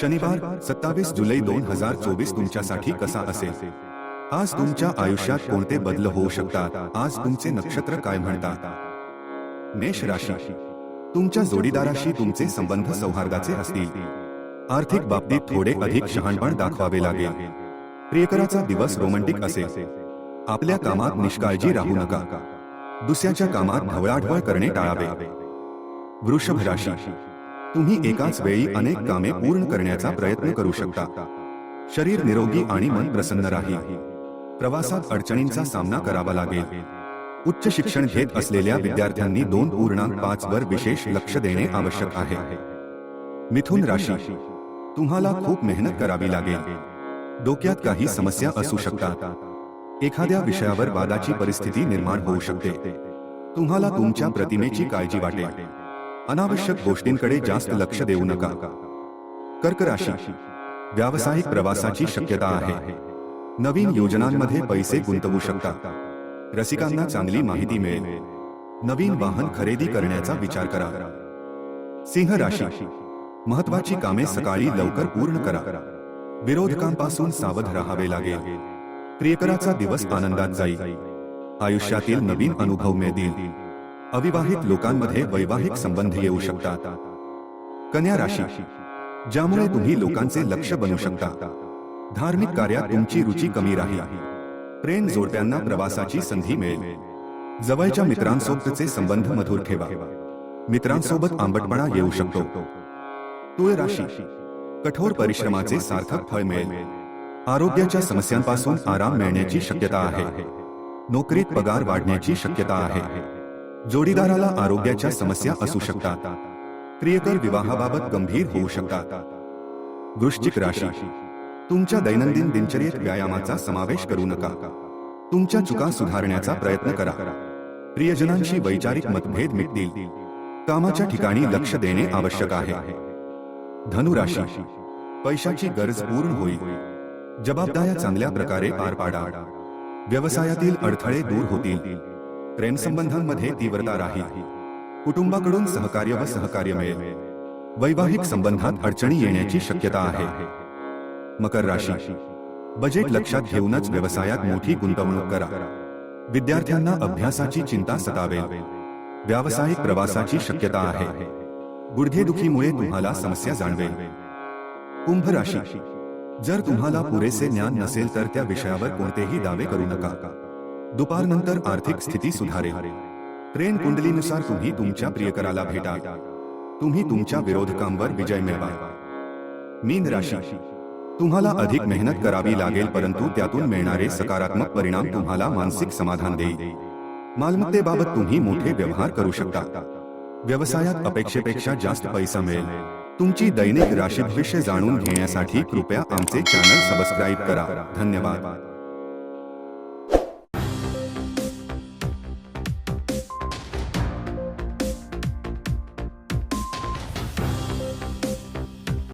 शनिवार सत्तावीस जुलै दोन हजार चोवीस तुमच्यासाठी कसा असेल? आज तुमच्या आयुष्यात कोणते बदल होऊ शकतात? आज तुमचे नक्षत्र काय म्हणतात? मेष राशी. तुमच्या जोडीदाराशी तुमचे संबंध सौहार्दाचे असतील. आर्थिक बाबतीत थोडे अधिक शहाणपण दाखवावे लागेल. प्रियकराचा दिवस रोमंटिक असेल. आपल्या कामात निष्काळजी राहू नका. दुसऱ्याच्या कामात ढवळाढवळ करणे टाळावे. वृषभ राशी. तुम्ही एकाच वेळी अनेक कामे पूर्ण करण्याचा प्रयत्न करू शकता. शरीर निरोगी आणि मन प्रसन्न राहील. प्रवासात अडचणींचा सामना करावा लागेल. उच्च शिक्षण घेत असलेल्या विद्यार्थ्यांनी दोन पूर्णांक पाच वर विशेष लक्ष देणे आवश्यक आहे. मिथुन राशी. तुम्हाला खूप मेहनत करावी लागेल. डोक्यात काही समस्या असू शकतात. एखाद्या विषयावर वादाची परिस्थिती निर्माण होऊ शकते. तुम्हाला तुमच्या प्रतिमेची काळजी वाटेल. अनावश्यक गोष्टींकडे जास्त लक्ष देऊ नका. कर्क राशी. व्यावसायिक प्रवासाची शक्यता आहे. नवीन योजनांमध्ये पैसे गुंतवू शकता. रसिकांना चांगली माहिती मिळेल. नवीन वाहन खरेदी करण्याचा विचार करा. सिंह राशी. महत्वाची कामे सकाळी लवकर पूर्ण करा. विरोधकांपासून सावध राहावे लागेल. प्रियकराचा दिवस आनंदात जाईल. आयुष्यातील नवीन अनुभव मिळतील. अविवाहित लोकांमध्ये वैवाहिक संबंध येऊ शकतात. कन्या राशी. ज्यामुळे तुम्ही लोकांचे लक्ष बनू शकता. धार्मिक कार्यात तुमची रुची कमी राहील. प्रेम जोडप्यांना प्रवासाची संधी मिळेल. जवळच्या मित्रांसोबतचे संबंध मधुर ठेवा. मित्रांसोबत आंबटपणा येऊ शकतो. तुळ राशी. कठोर परिश्रमाचे सार्थक फळ मिळेल. आरोग्याच्या समस्यांपासून आराम मिळण्याची शक्यता आहे. नोकरीत पगार वाढण्याची शक्यता आहे. जोडीदाराला आरोग्याच्या समस्या असू शकतात. प्रियकर विवाहाबाबत गंभीर होऊ शकतात. वृश्चिक राशी. तुमच्या दैनंदिन दिनचर्येत व्यायामाचा समावेश करू नका. तुमच्या चुका सुधारण्याचा प्रयत्न करा. प्रियजनांशी वैचारिक मतभेद मिटतील. कामाच्या ठिकाणी लक्ष देणे आवश्यक आहे. धनुराशी. पैशाची गरज पूर्ण होईल. जबाबदाऱ्या चांगल्या प्रकारे पार पाडा. व्यवसायातील अडथळे दूर होतील. प्रेमसंबंधांमध्ये तीव्रता राहील कुटुंबाकडून सहकार्य व सहकार्य मिळेल. वैवाहिक संबंधात अडचणी येण्याची शक्यता आहे. मकर राशी. बजेट लक्षात घेऊनच व्यवसायात मोठी गुंतवणूक करा. विद्यार्थ्यांना अभ्यासाची चिंता सतावेल. व्यावसायिक प्रवासाची शक्यता आहे. गुडघेदुखीमुळे तुम्हाला समस्या जाणवेल. कुंभ राशी. जर तुम्हाला पुरेसे ज्ञान नसेल तर त्या विषयावर कोणतेही दावे करू नका. दुपारनंतर आर्थिक स्थिती सुधारेल. ट्रेन कुंडलीनुसार तुम्ही तुमच्या प्रियकराला भेटा. तुम्ही तुमच्या विरोधकांवर विजय मिळवा. मीन राशी. तुम्हाला अधिक मेहनत करावी लागेल परंतु त्यातून मिळणारे सकारात्मक परिणाम तुम्हाला मानसिक समाधान देईल. मालमत्तेबाबत तुम्ही मोठे व्यवहार करू शकता. व्यवसायात अपेक्षेपेक्षा जास्त पैसा मिळेल. तुमची दैनिक राशी भविष्य जाणून घेण्यासाठी कृपया आमचे चॅनल सबस्क्राईब करा. धन्यवाद.